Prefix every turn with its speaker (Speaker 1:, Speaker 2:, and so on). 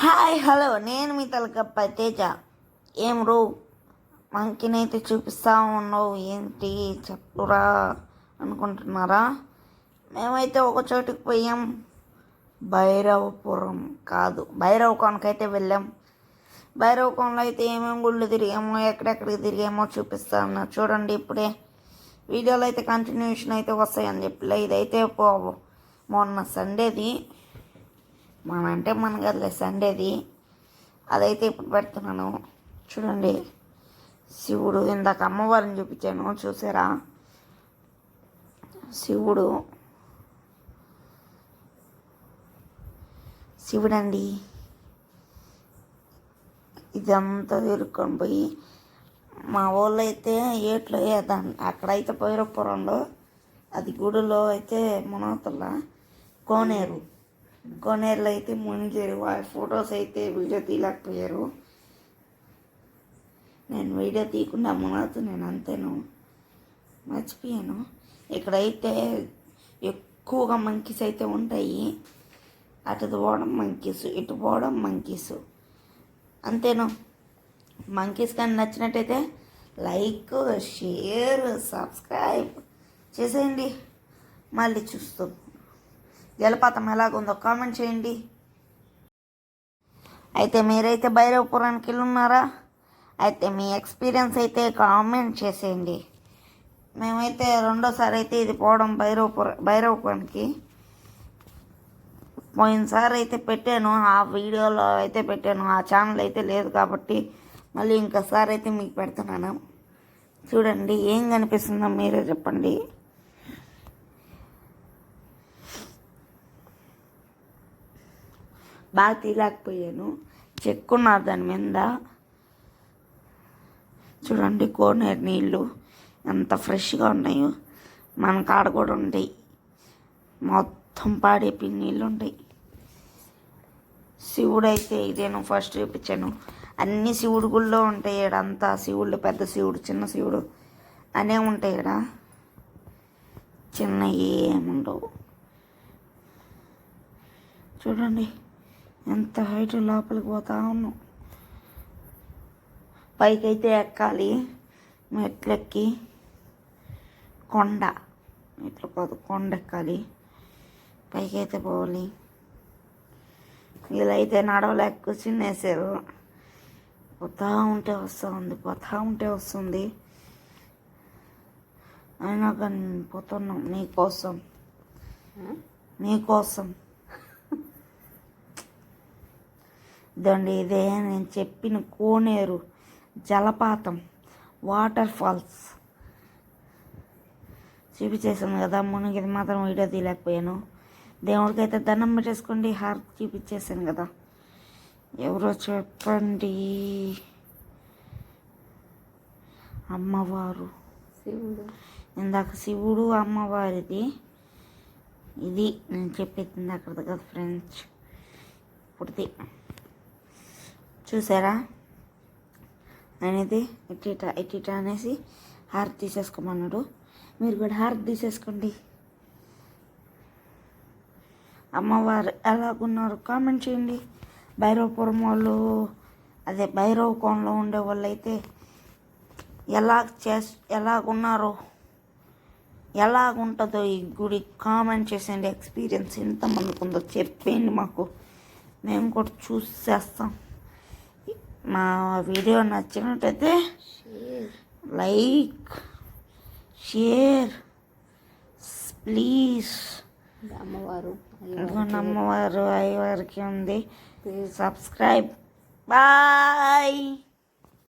Speaker 1: Hi hello. నేను మీ తలకప్ప తేజ ఏం రో? మంకినైతే చూపిస్తా ఉన్నావు. ఏంటి? చెప్పురా అనుకుంటున్నారా? మేమైతే ఒక చోటుకి పోయాం. భైరవపురం కాదు. భైరవకోనకైతే వెళ్ళాం. భైరవకోనలో అయితే ఏమేమి గుళ్ళు తిరిగామో ఎక్కడెక్కడికి తిరిగామో చూపిస్తాను. చూడండి ఇప్పుడే. వీడియోలో అయితే కంటిన్యూషన్ అయితే వస్తాయని చెప్పి. ఇదైతే పో మొన్న సండేది మన అంటే మన కదలే సండేది. అదైతే ఇప్పుడు పెడుతున్నాను. చూడండి. శివుడు ఇందాక అమ్మవారిని చూపించాను చూసారా? శివుడు. శివుడండి. ఇదంతా తిరుక్కొని పోయి మా వాళ్ళు అయితే ఏట్లో దాన్ని అక్కడైతే భైరవపురంలో అది గుడిలో అయితే మునవతల కోనేరు. కోనేరులో అయితే మునిగారు. వారి ఫొటోస్ అయితే వీడియో తీయలేకపోయారు. నేను వీడియో తీయకుండా మునగతు నేను అంతేను. మర్చిపోయాను. ఇక్కడైతే ఎక్కువగా మంకీస్ అయితే ఉంటాయి. అటు పోవడం మంకీస్ ఇటు పోవడం మంకీస్ అంతేను. మంకీస్ కానీ నచ్చినట్టయితే లైక్ షేర్ సబ్స్క్రైబ్ చేసేయండి. మళ్ళీ చూస్తాం. జలపాతం ఎలాగుందో కామెంట్ చేయండి. అయితే మీరైతే భైరవపురానికి వెళ్ళి ఉన్నారా అయితే మీ ఎక్స్పీరియన్స్ అయితే కామెంట్ చేసేయండి. మేమైతే రెండోసారి అయితే ఇది పోవడం భైరవపుర భైరవపురానికి. పోయినసారి అయితే పెట్టాను ఆ వీడియోలో అయితే పెట్టాను ఆ ఛానల్ అయితే లేదు కాబట్టి మళ్ళీ ఇంకోసారి అయితే మీకు పెడుతున్నాను. చూడండి ఏం కనిపిస్తుందో మీరే చెప్పండి. బాగా తీయలేకపోయాను. చెక్కున్నారు దాని మీద. చూడండి కోనేరు నీళ్ళు ఎంత ఫ్రెష్గా ఉన్నాయో. మన కాడ కూడా ఉంటాయి. మొత్తం పాడైపోయిన నీళ్ళు ఉంటాయి. శివుడు అయితే ఇదేను ఫస్ట్ చూపించాను. అన్ని శివుడు గుళ్ళో ఉంటాయి ఈడ అంతా. శివుళ్ళు పెద్ద శివుడు చిన్న శివుడు అనే ఉంటాయి ఈడ. చిన్న ఏముండవు. చూడండి. ఎంత హైట్ లోపలికి పోతా ఉన్నాం పైకైతే ఎక్కాలి. మెట్లెక్కి కొండ. మెట్లు కాదు కొండ ఎక్కాలి. పైకైతే పోవాలి. వీళ్ళైతే నడవలేక కూర్చునేసారు పోతా ఉంటే వస్తూ ఉంది పోతా ఉంటే వస్తుంది. అయినా కానీ పోతున్నాం. నీకోసం నీకోసం ఇదండి ఇదే నేను చెప్పిన కోనేరు జలపాతం వాటర్ ఫాల్స్. చూపించేసాను కదా మునిగిది మాత్రం వీడియో తీయలేకపోయాను. దేవుడికి అయితే దండం పెట్టేసుకోండి హార్ చూపించేసాను కదా. ఎవరో చెప్పండి. అమ్మవారు.
Speaker 2: శివుడు.
Speaker 1: ఇందాక శివుడు అమ్మవారిది. ఇది నేను చెప్పేది ఇందాకది కదా ఫ్రెండ్స్. ఇప్పుడుది. చూసారా? అనేది ఇట్టిట ఇట్టిట అనేసి హారతి తీసేసుకోమన్నాడు. మీరు కూడా హారతి తీసేసుకోండి. అమ్మవారు ఎలాగున్నారు కామెంట్ చేయండి. భైరవపురం వాళ్ళు అదే భైరవ కోణలో ఉండే వాళ్ళు అయితే ఎలా చేస్ ఎలాగున్నారో ఎలాగుంటుందో ఈ గుడి కామెంట్ చేసేయండి. ఎక్స్పీరియన్స్ ఎంతమందికి ఉందో చెప్పేయండి మాకు. మేము కూడా చూసేస్తాం. మా వీడియో నచ్చినట్టయితే
Speaker 2: షేర్
Speaker 1: లైక్ షేర్ ప్లీజ్.
Speaker 2: అమ్మవారు
Speaker 1: అమ్మవారు అయ్యవారికి ఉంది.
Speaker 2: Please
Speaker 1: subscribe. బాయ్.